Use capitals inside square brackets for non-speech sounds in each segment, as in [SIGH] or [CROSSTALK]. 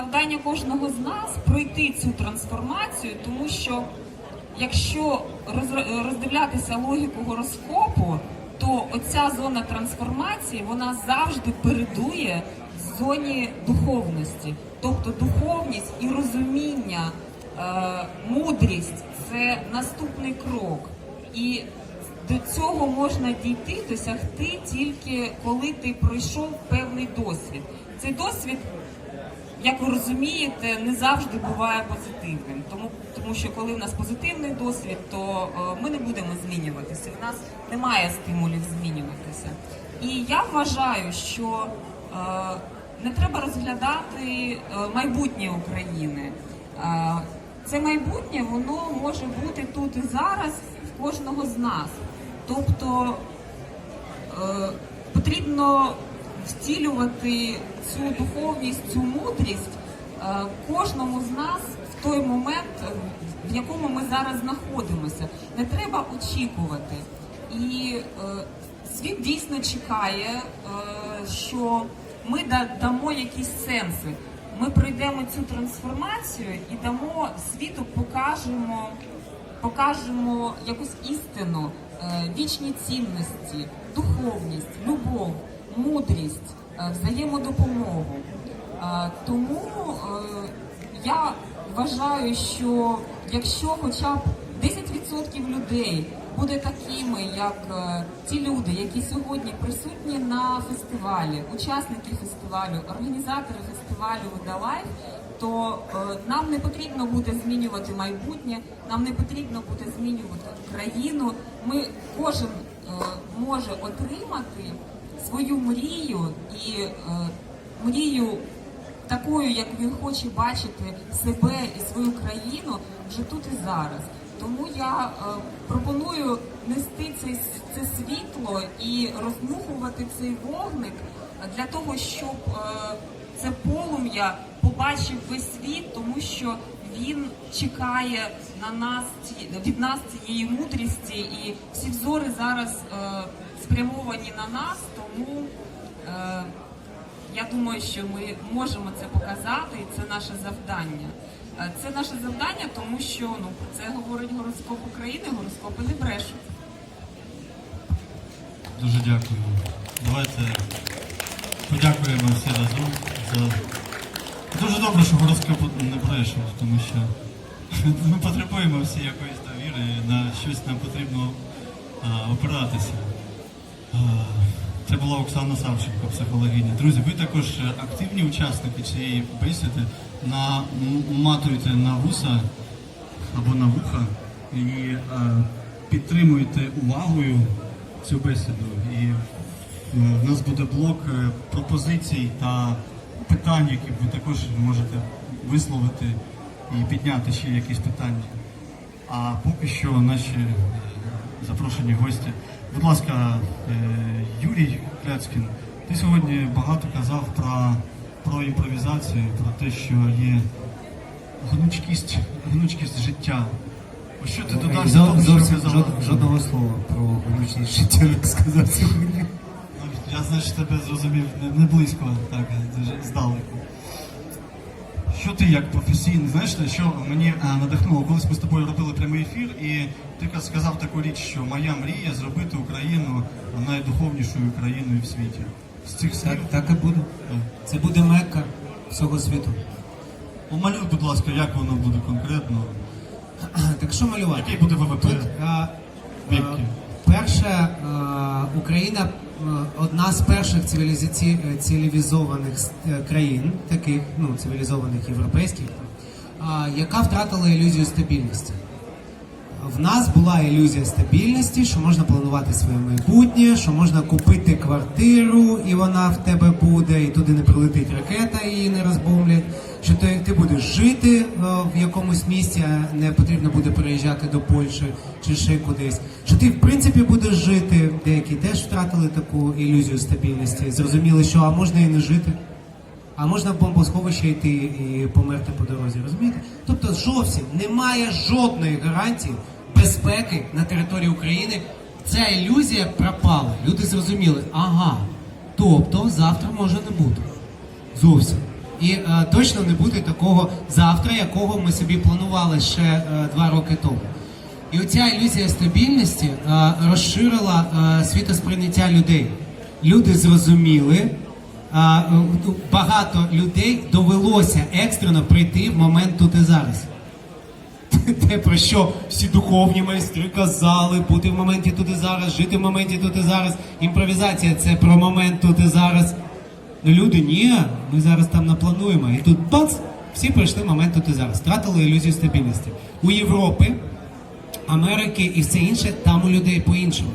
завдання кожного з нас пройти цю трансформацію, тому що якщо роздивлятися логіку гороскопу, то оця зона трансформації вона завжди передує зоні духовності. Тобто духовність і розуміння, е, мудрість це наступний крок. І до цього можна дійти, досягти тільки коли ти пройшов певний досвід. Цей досвід як ви розумієте, не завжди буває позитивним. Тому, тому що коли в нас позитивний досвід, то е, ми не будемо змінюватися. В нас немає стимулів змінюватися. І я вважаю, що е, не треба розглядати е, майбутнє України. Це майбутнє воно може бути тут і зараз в кожного з нас. Тобто потрібно втілювати цю духовність, цю мудрість е, кожному з нас в той момент, е, в якому ми зараз знаходимося. Не треба очікувати. І е, світ дійсно чекає, що ми дамо якісь сенси. Ми пройдемо цю трансформацію і дамо світу, покажемо покажемо якусь істину, вічні цінності, духовність, любов, мудрість, взаємодопомогу. Е, Тому е, я вважаю, що якщо хоча б 10% людей буде такими, як е, ті люди, які сьогодні присутні на фестивалі, учасники фестивалю, організатори фестивалю Водолайф, то е, нам не потрібно буде змінювати майбутнє, нам не потрібно буде змінювати країну. Ми кожен е, може отримати свою мрію і е, мрію такою, як він хоче бачити себе і свою країну вже тут і зараз. Тому я е, пропоную нести цей, с- це світло і роздмухувати цей вогник для того, щоб е, це полум'я побачив весь світ, тому що він чекає на нас від нас цієї мудрості, і всі взори зараз е, спрямовані на нас, тому. Е, я думаю, що ми можемо це показати, і це наше завдання. Е, Це наше завдання, тому що ну про це говорить гороскоп України. Гороскопи не брешуть. Дуже дякую. Давайте подякуємо всі разом за. Дуже добре, що гороскоп не бреше, тому що [LAUGHS] ми потребуємо всі якоїсь довіри, на щось нам потрібно а, опиратися. А, Це була Оксана Савченко, психологиня. Друзі, ви також активні учасники цієї бесіди. На, м- матуйте на вуса або на вуха і е, підтримуйте увагою цю бесіду. І е, в нас буде блок е, пропозицій та питань, які ви також можете висловити і підняти ще якісь питання. А поки що наші е, запрошені гості. Будь ласка, е, Юрій Кляцькін, ти сьогодні багато казав про, про імпровізацію, про те, що є гнучкість, гнучкість життя. Що ти додаш до того, що Зовсім казав? жодного слова про гнучність життя не сказав сьогодні. Я значить тебе зрозумів не, не близько, так, здалеку. Що ти як професійний, знаєш, що мені надихнуло, колись ми з тобою робили прямий ефір, і ти сказав таку річ, що моя мрія зробити Україну найдуховнішою країною в світі. З цих слів. Так, так і буде. Так. Це буде мекка всього світу. Помалюй, будь ласка, як воно буде конкретно. Так що малювати? Який буде ВВП? Тут, а, а, перше, а, Україна одна з перших цивілізаці... цивілізованих е, країн, таких ну, цивілізованих європейських, яка втратила ілюзію стабільності. В нас була ілюзія стабільності, що можна планувати своє майбутнє, що можна купити квартиру, і вона в тебе буде, і туди не прилетить ракета, і її не розбомблять. Що ти, ти будеш жити е, в якомусь місці, а не потрібно буде переїжджати до Польщі чи ще кудись. Що ти в принципі будеш жити, деякі теж втратили таку ілюзію стабільності. Зрозуміли, що а можна і не жити. А можна в бомбосховище йти і померти по дорозі, розумієте? Тобто зовсім немає жодної гарантії безпеки на території України. Ця ілюзія пропала. Люди зрозуміли, ага, тобто завтра може не бути. Зовсім. І е, точно не буде такого завтра, якого ми собі планували ще е, два роки тому. І оця ілюзія стабільності е, розширила е, світосприйняття людей. Люди зрозуміли, а, багато людей довелося екстрено прийти в момент тут і зараз. [LAUGHS] Те, про що всі духовні майстри казали, бути в моменті тут і зараз, жити в моменті тут і зараз. Імпровізація це про момент тут і зараз. Ну люди, ні, ми зараз там наплануємо. І тут бац, всі пройшли момент тут і зараз. Втратили ілюзію стабільності. У Європи, Америки і все інше, там у людей по-іншому.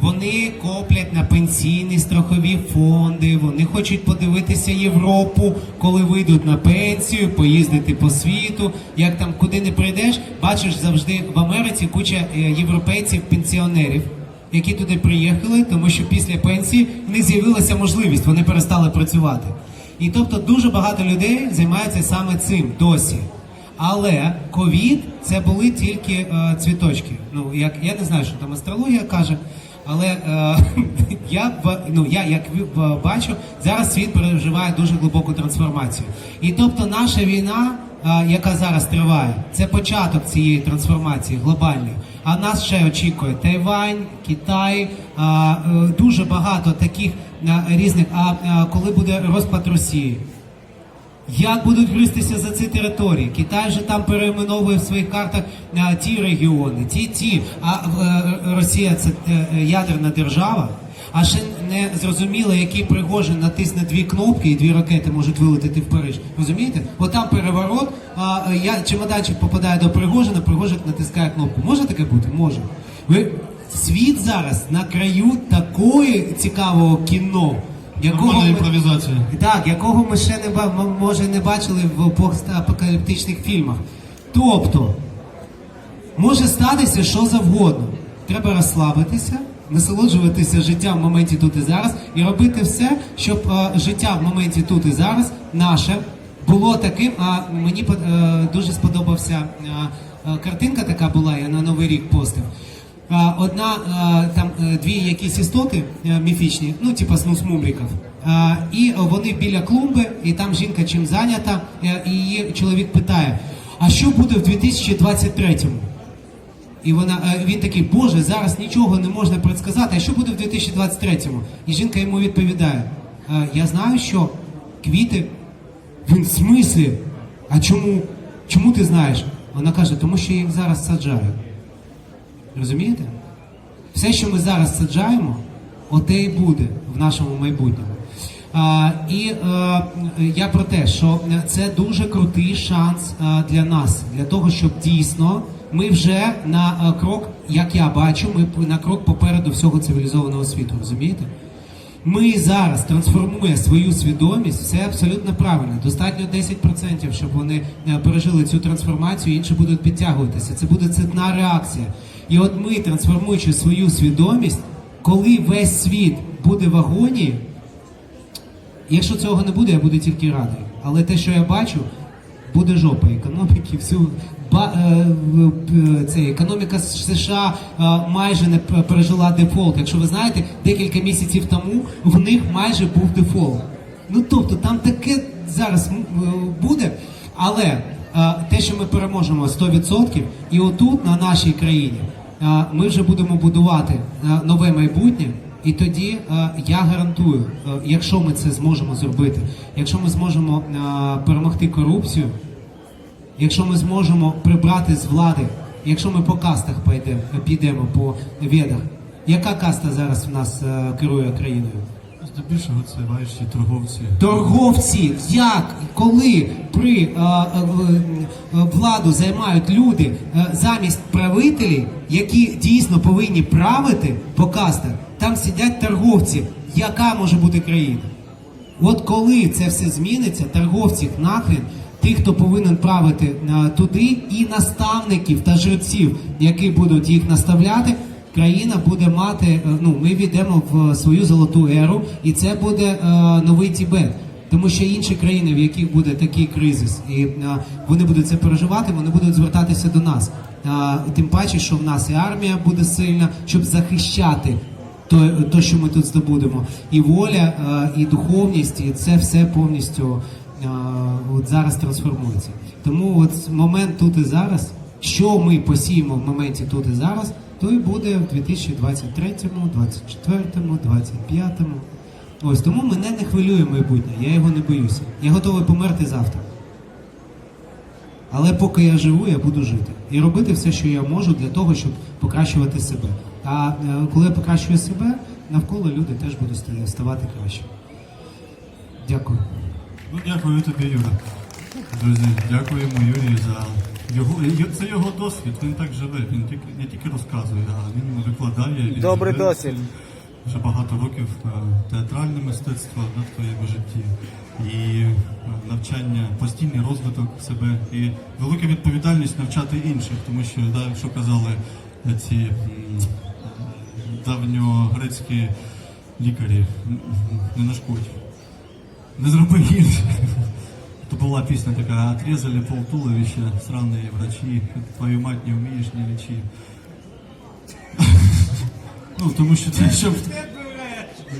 Вони коплять на пенсійні страхові фонди, вони хочуть подивитися Європу, коли вийдуть на пенсію, поїздити по світу. Як там куди не прийдеш, бачиш завжди в Америці куча е, європейців-пенсіонерів, які туди приїхали, тому що після пенсії них з'явилася можливість, вони перестали працювати. І тобто дуже багато людей займаються саме цим досі. Але ковід це були тільки е, цвіточки. Ну як я не знаю, що там астрологія каже. Але е, [LAUGHS] я ну я як бачу, зараз світ переживає дуже глибоку трансформацію. І тобто наша війна, е, яка зараз триває, це початок цієї трансформації глобальної. А нас ще очікує Тайвань, Китай, е, е, дуже багато таких е, різних. А е, коли буде розпад Росії? Як будуть гристися за ці території? Китай вже там перейменовує в своїх картах а, ті регіони, ті, ті. А е, Росія це е, ядерна держава. А ще не зрозуміло, який Пригожин натисне дві кнопки і дві ракети можуть вилетіти в Париж. Розумієте? От переворот, а е, я чемоданчик попадає до Пригожина, Пригожин натискає кнопку. Може таке бути? Може. Ви світ зараз на краю такої цікавого кіно. Якого ми- імпровізація. так, якого ми ще не може не бачили в постапокаліптичних фільмах. Тобто, може статися що завгодно. Треба розслабитися, насолоджуватися життям в моменті тут і зараз і робити все, щоб е, життя в моменті тут і зараз наше було таким. А мені под- е, дуже сподобався е, е, картинка, така була, я на новий рік постив. Одна там е, дві якісь істоти е, міфічні, ну типа снус-мумриків. А, І вони біля клумби, і там жінка чим зайнята, е, і її чоловік питає: а що буде в 2023-му? І вона він такий, Боже, зараз нічого не можна предсказати. А що буде в 2023-му? І жінка йому відповідає: «Е, Я знаю, що квіти. Він в смислі? А чому? Чому ти знаєш? Вона каже, тому що я їх зараз саджаю. Розумієте? Все, що ми зараз саджаємо, оте і буде в нашому майбутньому. А, і е, я про те, що це дуже крутий шанс е, для нас, для того, щоб дійсно ми вже на е, крок, як я бачу, ми на крок попереду всього цивілізованого світу. Розумієте? Ми зараз трансформує свою свідомість, все абсолютно правильно. Достатньо 10%, щоб вони пережили цю трансформацію, інші будуть підтягуватися. Це буде цитна реакція. І от ми, трансформуючи свою свідомість, коли весь світ буде в агонії, якщо цього не буде, я буду тільки радий. Але те, що я бачу, буде жопа економіки, всю ба, е, е, це, економіка США е, майже не пережила дефолт. Якщо ви знаєте, декілька місяців тому в них майже був дефолт. Ну тобто там таке зараз е, буде, але е, те, що ми переможемо 100%, і отут, на нашій країні, ми вже будемо будувати е, нове майбутнє. І тоді е, я гарантую, е, якщо ми це зможемо зробити, якщо ми зможемо е, перемогти корупцію, якщо ми зможемо прибрати з влади, якщо ми по кастах підемо, по ведах, яка каста зараз в нас е, керує країною? Здебільшого це вайші торговці. Торговці, як коли при е, е, в- е, владу займають люди е, замість правителів, які дійсно повинні правити по кастах, там сидять торговці. Яка може бути країна? От коли це все зміниться, торговців нахрен, тих, хто повинен правити е, туди, і наставників та жреців, які будуть їх наставляти, країна буде мати. е, Ну, ми війдемо в свою золоту еру, і це буде е, новий Тібет. Тому що інші країни, в яких буде такий кризис, і е, вони будуть це переживати, вони будуть звертатися до нас. Е, тим паче, що в нас і армія буде сильна, щоб захищати то, то, що ми тут здобудемо, і воля, е, і духовність, і це все повністю от зараз трансформується. Тому от момент тут і зараз, що ми посіємо в моменті тут і зараз, то і буде в 2023, 2024, 2025. Ось тому мене не хвилює майбутнє, я його не боюся. Я готовий померти завтра. Але поки я живу, я буду жити і робити все, що я можу для того, щоб покращувати себе. А е, коли я покращую себе, навколо люди теж будуть ставати краще. Дякую. Ну, дякую тобі, Юра. Друзі, дякуємо Юрію за його. Це його досвід. Він так живе. Він тільки не тільки розказує, а він викладає. Він Добрий живе досвід. Вже багато років е, театральне мистецтво в твоєму житті. І е, навчання, постійний розвиток себе і велика відповідальність навчати інших, тому що, да, що казали е, ці давньогрецькі лікарі, не нашкодь. Не зроби гірше. То була пісня така «Отрезали пол туловища, сраные врачи, твою мать не вмієш, не лечи». [LAUGHS] Ну, тому що це щоб...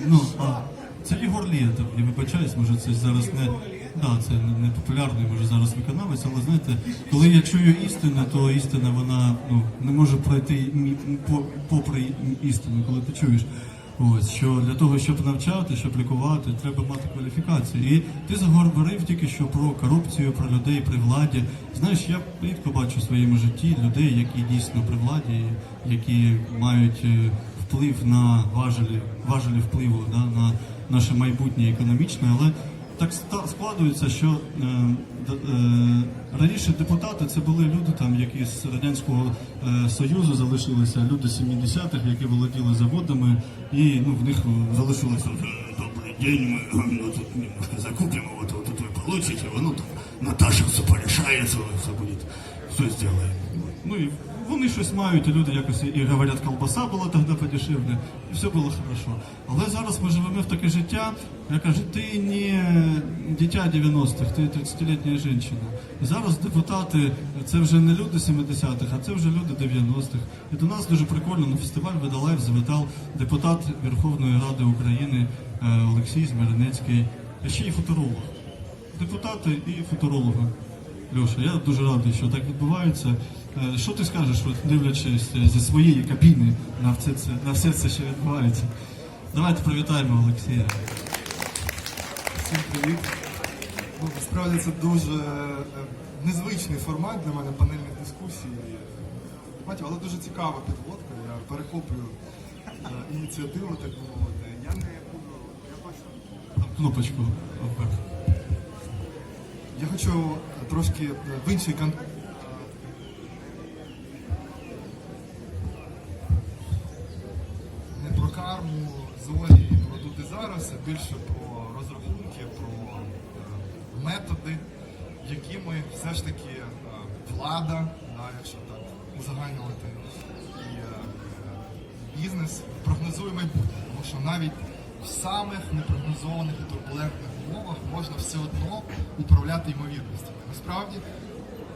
Ну, а, це Ігор Лєтов, я вибачаюсь, може це зараз не... Да, це не популярний, може зараз виконавець, але знаєте, коли я чую істину, то істина вона ну, не може пройти попри істину, коли ти чуєш. Ось що для того, щоб навчати, щоб лікувати, треба мати кваліфікацію. І ти заговорив тільки що про корупцію, про людей при владі. Знаєш, я рідко бачу в своєму житті людей, які дійсно при владі, які мають е, вплив на важелі, важелі впливу да, на наше майбутнє економічне, але так складується, що е, е, раніше депутати це були люди, там, які з радянського е, союзу залишилися, люди 70-х, які володіли заводами, і ну в них залишилося «Е, добрий день, ми ну, тут немножко закупимо, от, от, от ви получите, ну там Наташа все порішає, все буде, все зробить. Ну і вони щось мають, і люди якось і говорять, колбаса була тоді подешевле, і все було хорошо. Але зараз ми живемо в таке життя, я кажу, ти не дитя 90-х, ти 30-літня жінка. Зараз депутати це вже не люди 70-х, а це вже люди 90-х. І до нас дуже прикольно на фестиваль Видалаєв завітав депутат Верховної Ради України е, Олексій Змиренецький, а ще й футуролог депутати і футуролога. Льоша, я дуже радий, що так відбувається. Е, Що ти скажеш, дивлячись е, зі своєї кабіни на все це, на все це, що відбувається? Давайте привітаємо Олексія. Всім привіт. Ну, насправді це дуже е, незвичний формат для мене панельних дискусій. Бачу, але дуже цікава підводка. Я перехоплюю ініціативу, так би мовити. Я не буду. Я хочу, Там кнопочку я хочу трошки в інший кон... Не про тут і зараз, а більше про розрахунки, про е, методи, якими все ж таки е, влада, да, якщо так узагальнювати, і е, бізнес прогнозує майбутнє. Тому що навіть в самих непрогнозованих і турбулентних умовах можна все одно управляти ймовірностями. Насправді,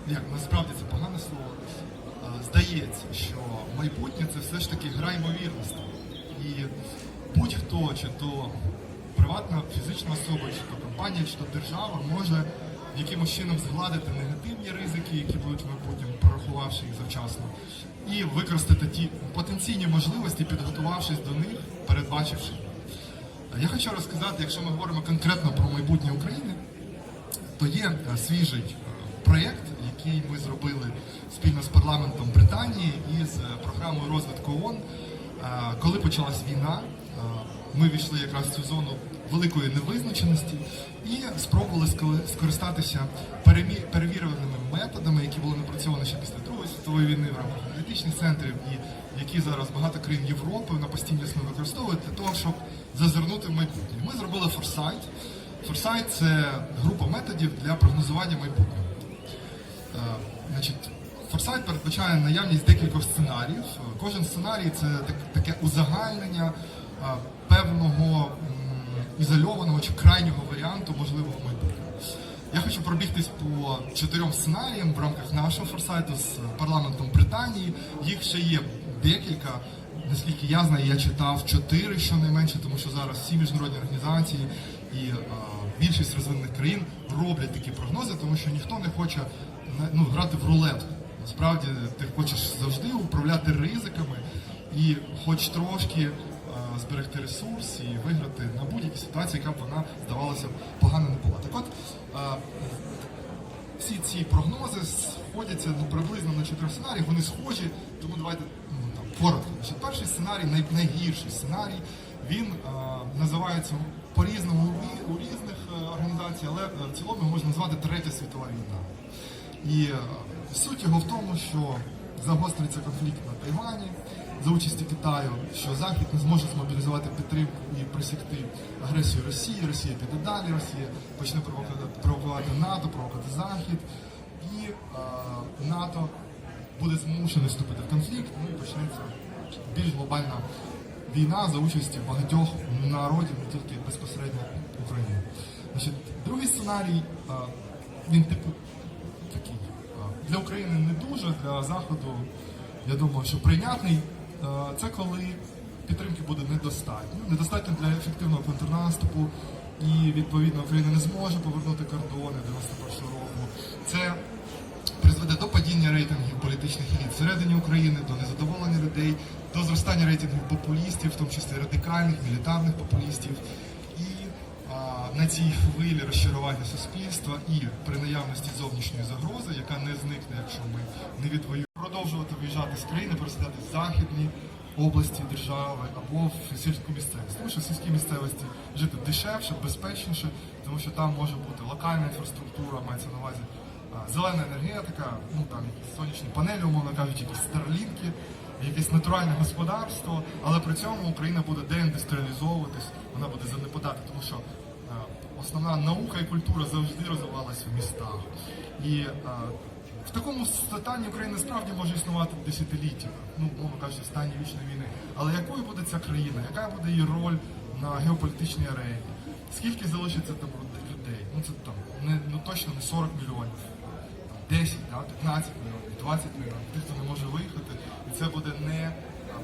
як насправді це погане слово. Здається, що майбутнє це все ж таки гра ймовірностей. І будь-хто, чи то приватна фізична особа, чи то компанія, чи то держава може якимось чином згладити негативні ризики, які будуть в майбутньому, прорахувавши їх завчасно, і використати ті потенційні можливості, підготувавшись до них, передбачивши. Я хочу розказати, якщо ми говоримо конкретно про майбутнє України, то є е, свіжий е, проєкт, який ми зробили спільно з парламентом Британії і з е, програмою розвитку ООН. Е, Коли почалась війна, е, ми війшли якраз в цю зону великої невизначеності і спробували скористатися перевіреними методами, які були напрацьовані ще після Другої світової війни в рамках аналітичних центрів, і які зараз багато країн Європи на постійній основі використовують для того, щоб зазирнути в майбутнє. Ми зробили форсайт. Форсайт це група методів для прогнозування майбутнього. Е, Значить, форсайт передбачає наявність декількох сценаріїв. Е, Кожен сценарій це таке узагальнення е, певного ізольованого чи крайнього варіанту можливого майбутнього. Я хочу пробігтись по чотирьом сценаріям в рамках нашого форсайту з парламентом Британії. Їх ще є декілька. Наскільки я знаю, я читав чотири щонайменше, тому що зараз всі міжнародні організації і е, більшість розвинених країн роблять такі прогнози, тому що ніхто не хоче ну, грати в рулетку. Насправді ти хочеш завжди управляти ризиками і хоч трошки е, зберегти ресурс і виграти на будь-якій ситуації, яка б вона здавалося погано не була. Так от е, всі ці прогнози сходяться ну, приблизно на чотирьох сценаріях, вони схожі, тому давайте ну, там, коротко. Значить, перший сценарій, най, найгірший сценарій, він е, називається по-різному у, різних організацій, але в цілому можна назвати Третя світова війна. І е, суть його в тому, що загостриться конфлікт на Тайвані за участі Китаю, що Захід не зможе змобілізувати підтримку і присягти агресію Росії. Росія піде далі, Росія почне провокувати, НАТО, провокувати Захід, і е, НАТО буде змушений вступити в конфлікт, ну і почнеться більш глобальна війна за участі багатьох народів, не тільки безпосередньо України. Значить, другий сценарій, е, він типу для України не дуже, для Заходу, я думаю, що прийнятний. Е, Це коли підтримки буде недостатньо. Недостатньо для ефективного контрнаступу, і відповідно Україна не зможе повернути кордони 91 року. Це призведе до падіння рейтингів політичних еліт всередині України, до незадоволення людей, до зростання рейтингів популістів, в тому числі радикальних, мілітарних популістів. На цій хвилі розчарування суспільства і при наявності зовнішньої загрози, яка не зникне, якщо ми не відвоюємо, продовжувати виїжджати з країни, переселяти в західні області держави або в сільську місцевість. Тому що в сільській місцевості жити дешевше, безпечніше, тому що там може бути локальна інфраструктура, мається на увазі зелена енергетика, ну там сонячні панелі, умовно кажучи, якісь старлінки, якесь натуральне господарство, але при цьому Україна буде деіндустріалізовуватись, вона буде занепадати, тому що основна наука і культура завжди розвивалася в містах. І а, в такому стані Україна справді може існувати десятиліття, ну, мовно кажучи, в стані вічної війни. Але якою буде ця країна? Яка буде її роль на геополітичній арені? Скільки залишиться там людей? Ну це там не ну точно не 40 мільйонів. 10, да, 15 мільйонів, 20 мільйонів, тих, хто не може виїхати, і це буде не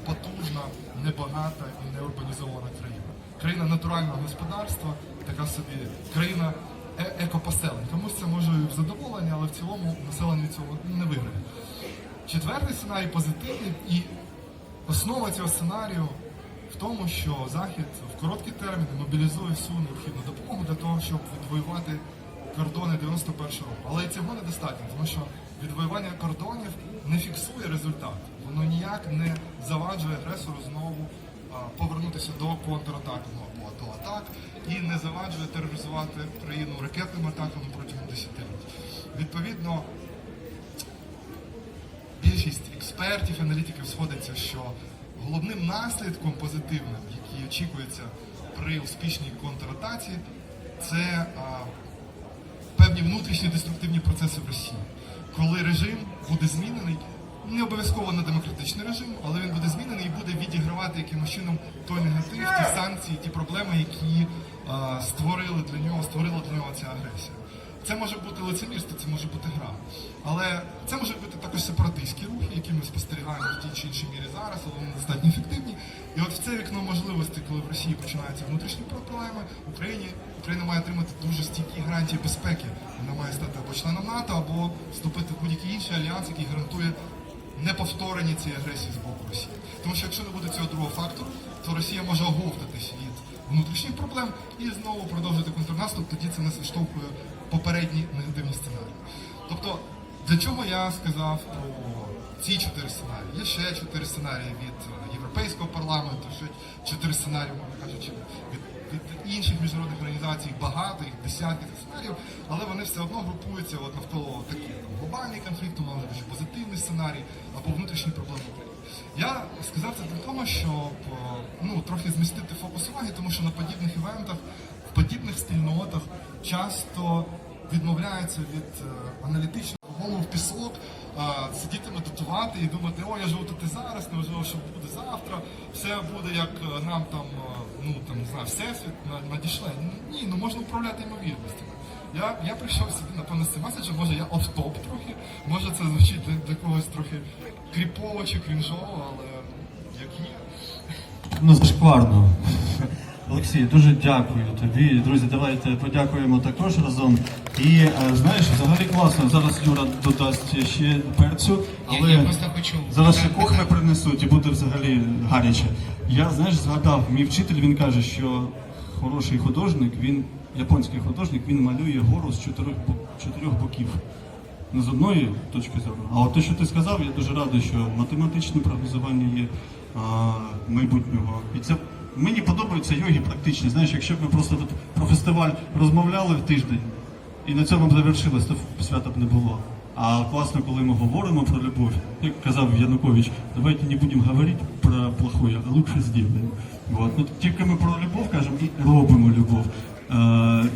потужна, небагата і не урбанізована країна. Країна натурального господарства, така собі країна е- екопоселень. Комусь це може в задоволення, але в цілому населення від цього не виграє. Четвертий сценарій позитивний і основа цього сценарію в тому, що Захід в короткі терміни мобілізує всю необхідну допомогу для того, щоб відвоювати кордони 91 року. Але цього недостатньо, тому що відвоювання кордонів не фіксує результат. Воно ніяк не заваджує агресору знову повернутися до контратаки ну, або до атак і не заваджує тероризувати країну ракетними атаками протягом десятиліть. Відповідно, більшість експертів, аналітиків сходиться, що головним наслідком позитивним, який очікується при успішній контратаці, це а, певні внутрішні деструктивні процеси в Росії, коли режим буде змінений. Не обов'язково на демократичний режим, але він буде змінений і буде відігравати якимось чином той негатив, ті санкції, ті проблеми, які створили для нього, створила для нього ця агресія. Це може бути лицемірство, це може бути гра. Але це може бути також сепаратистські рухи, які ми спостерігаємо в тій чи іншій мірі зараз, але вони достатньо ефективні. І от в це вікно можливостей, коли в Росії починаються внутрішні проблеми, Україні Україна має отримати дуже стійкі гарантії безпеки. Вона має стати або членом НАТО, або вступити в будь-який інший альянс, який гарантує неповторення цієї агресії з боку Росії. Тому що якщо не буде цього другого фактору, то Росія може оговтатись внутрішніх проблем і знову продовжити контрнаступ, тоді це нас відштовхує попередні негативні сценарії. Тобто, для чого я сказав про ці чотири сценарії? Є ще чотири сценарії від Європейського парламенту, ще чотири сценарії, мовно кажучи, від, від інших міжнародних організацій, багато, їх десятки сценаріїв, але вони все одно групуються от навколо таких глобальний конфлікт, кажучи, позитивний сценарій або внутрішні проблеми України. Я сказав це для того, щоб е, ну, трохи змістити фокус уваги, тому що на подібних івентах, в подібних спільнотах часто відмовляються від е, аналітичного голову в пісок, сидіти медитувати і думати, о, я живу тут і зараз, неважливо, що буде завтра, все буде як е, нам там, ну там не знаю, всесвіт на- Ні, ну можна управляти ймовірностями. Я, я прийшов сюди, напевно, з цим меседжем, може я оф-топ трохи, може це звучить для, для когось трохи кріпово чи крінжово, але як є. Ну, зашкварно. Олексій, дуже дякую тобі. Друзі, давайте подякуємо також разом. І е, знаєш, взагалі класно. Зараз Юра додасть ще перцю, але я просто хочу зараз ще додати- принесуть і буде взагалі гаряче. Я знаєш, згадав, мій вчитель він каже, що хороший художник, він японський художник, він малює гору з чотирьох чотирьох боків. Не з одної точки зору. А от те, що ти сказав, я дуже радий, що математичне прогнозування є а, майбутнього. І це мені подобаються йоги практичні. Знаєш, якщо б ми просто тут про фестиваль розмовляли в тиждень, і на цьому б завершилось, то свята б не було. А класно, коли ми говоримо про любов, як казав Янукович, давайте не будемо говорити про плохое, а лучше зробимо. Вот. Ну, тільки ми про любов кажемо і робимо любов.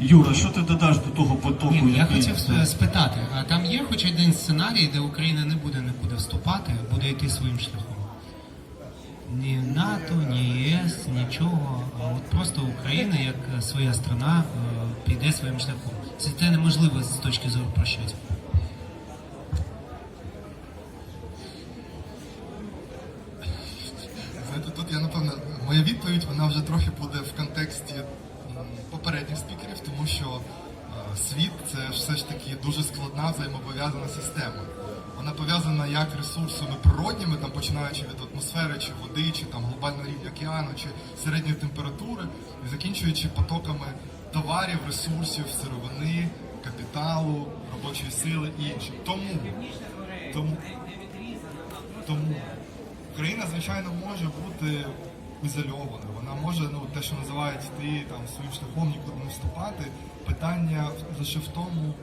Юра, що ти додаш до того потоку? Ні, я який- хотів е, спитати, а там є хоч один сценарій, де Україна не буде нікуди вступати, буде йти своїм шляхом? Ні НАТО, ні ЄС, нічого. А от просто Україна, як е, своя страна, е, піде своїм шляхом. Це те неможливо з точки зору прощати. Знаєте, тут я напевно, моя відповідь вона вже трохи буде в контексті попередніх спікерів, тому що е, світ це все ж таки дуже складна взаємопов'язана система. Вона пов'язана як ресурсами природніми, там починаючи від атмосфери чи води, чи там глобального рівня океану, чи середньої температури, і закінчуючи потоками товарів, ресурсів, сировини, капіталу, робочої сили і іншим. Тому, тому, тому Україна, звичайно, може бути ізольованою. Вона може, ну, те, що називають йти там своїм шляхом нікуди не вступати. Питання лише в тому,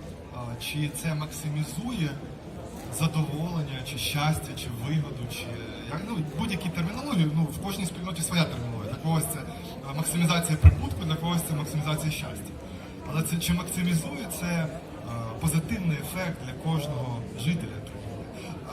чи це максимізує задоволення, чи щастя, чи вигоду, чи як ну будь-які термінології. Ну в кожній спільноті своя термінологія. Для когось це максимізація прибутку, для когось це максимізація щастя. Але це чи максимізує це позитивний ефект для кожного жителя?